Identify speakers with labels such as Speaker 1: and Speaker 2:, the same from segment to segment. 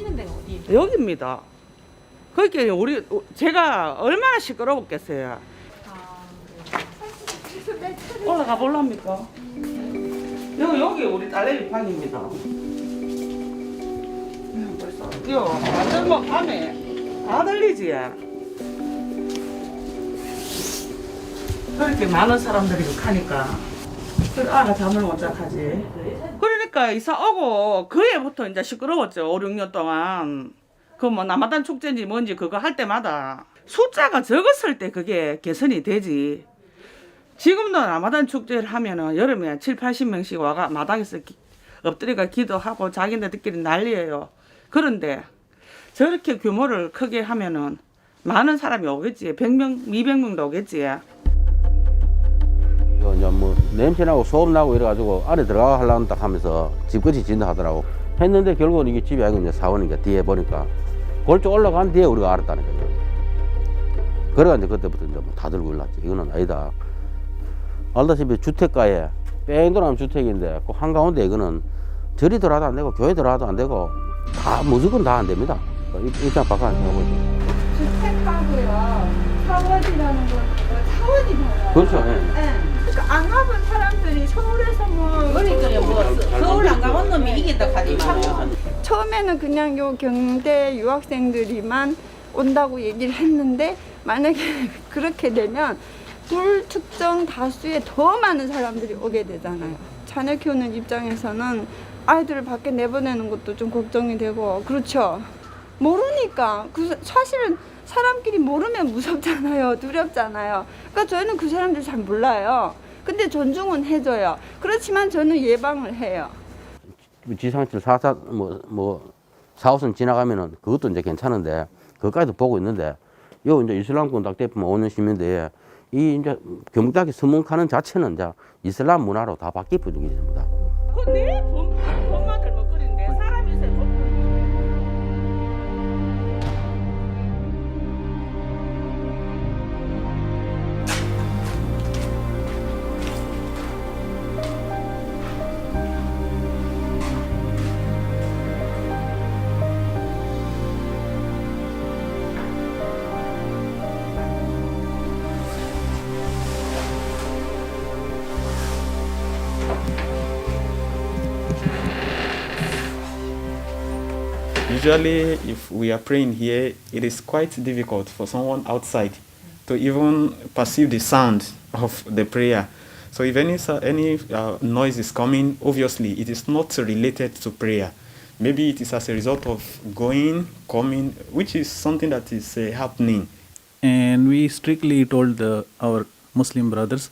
Speaker 1: 사시는 데가 어디?
Speaker 2: 여기입니다. 그렇게 우리 제가 얼마나 시끄러웠겠어요. 올라가 볼랍니까? 여기 여기 우리 딸내미 방입니다. 음, 벌써 이거 완전 뭐 밤에 다 들리지. 그렇게 많은 사람들이 가니까 그 아가 잠을 못 자하지. 그러니까 이사 오고 그 해부터 이제 시끄러웠죠. 5, 6년 동안. 그 뭐 남아단 축제인지 뭔지 그거 할 때마다 숫자가 적었을 때 그게 개선이 되지. 지금도 라마단 축제를 하면은 여름에 7, 80명씩 와가 마당에서 기- 엎드려가 기도하고 자기네들끼리 난리예요. 그런데 저렇게 규모를 크게 하면은 많은 사람이 오겠지. 100명, 200명도 오겠지.
Speaker 3: 이제 뭐 냄새 나고 소음 나고 이래가지고 안에 들어가 하려고 딱 하면서 집끝이 진다 하더라고. 했는데 결국은 이게 집이 아니고 이제 사원이니까 뒤에 보니까 골조 올라간 뒤에 우리가 알았다는 거죠. 그래가 이제 그때부터 이제 뭐다 들고 일났지. 이거는 아니다. 알다시피 주택가에 뺑 돌아가면 주택인데 그 한가운데 이거는 절이 들어와도 안 되고 교회 들어와도 안 되고 다 무조건 다 안 됩니다. 이- 입장 바꿔 안 하고 있죠.
Speaker 4: 주택하고요. 사원이라는 건 차원이 달라요.
Speaker 3: 그렇죠. 예.
Speaker 4: 네. 안 가본 사람들이 서울에서 뭐
Speaker 1: 그러니까요. 뭐 서울 안 가본 놈이 이긴다 하지 말이야.
Speaker 4: 처음에는 그냥 요 경대 유학생들이만 온다고 얘기를 했는데 만약에 그렇게 되면 불특정 다수의 더 많은 사람들이 오게 되잖아요. 자녀 키우는 입장에서는 아이들을 밖에 내보내는 것도 좀 걱정이 되고 그렇죠. 모르니까 그 사실은 사람끼리 모르면 무섭잖아요. 두렵잖아요. 그러니까 저희는 그 사람들 잘 몰라요. 근데 존중은 해줘요. 그렇지만 저는 예방을 해요.
Speaker 3: 지상철 사사 뭐뭐 사호선 지나가면은 그것도 이제 괜찮은데 그것까지도 보고 있는데 요 이제 이슬람권 닥대포만 오는 시민들이 이 이제 경북대학교 서문카는 자체는 이제 이슬람 문화로 다 바뀔 분위기입니다.
Speaker 5: Usually, if we are praying here, it is quite difficult for someone outside to even perceive the sound of the prayer. So, if any any uh, noise is coming, obviously it is not related to prayer. Maybe it is as a result of going, coming, which is something that is uh, happening.
Speaker 6: and we strictly told the, our muslim brothers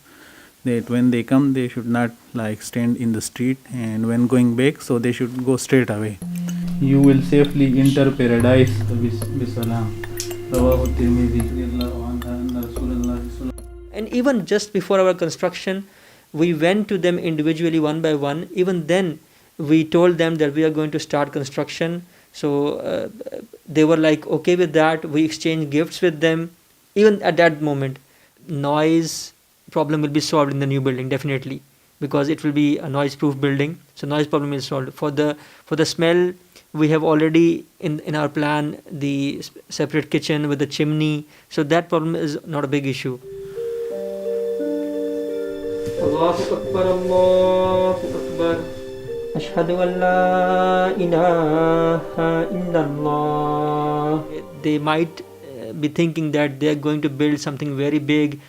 Speaker 6: that when they come they should not like stand in the street and when going back so they should go straight away you will safely enter paradise
Speaker 7: And even just before our construction, we went to them individually one by one. Even then, we told them that we are going to start construction. So uh, they were like okay with that. We exchanged gifts with them. Even at that moment, noise problem will be solved in the new building definitely because it will be a noise-proof building. So noise problem is solved. For the for the smell, we have already in in our plan the s- separate kitchen with the chimney. So that problem is not a big issue. الله أكبر الله أكبر أشهد أن لا إله إلا الله They might uh, be thinking that they are going to build something very big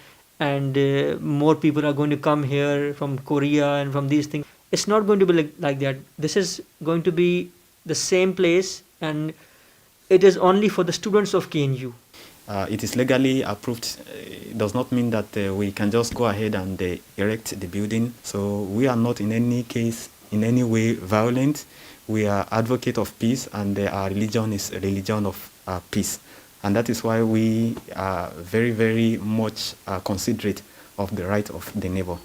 Speaker 7: and uh, more people are going to come here from Korea and from these things. It's not going to be like, like that. This is going to be the same place and it is only for the students of KNU.
Speaker 5: Uh, it is legally approved. Uh, It does not mean that uh, we can just go ahead and uh, erect the building. So we are not in any case, in any way violent. We are advocate of peace, and uh, our religion is a religion of uh, peace. And that is why we are very, very much considerate of the right of the neighbor.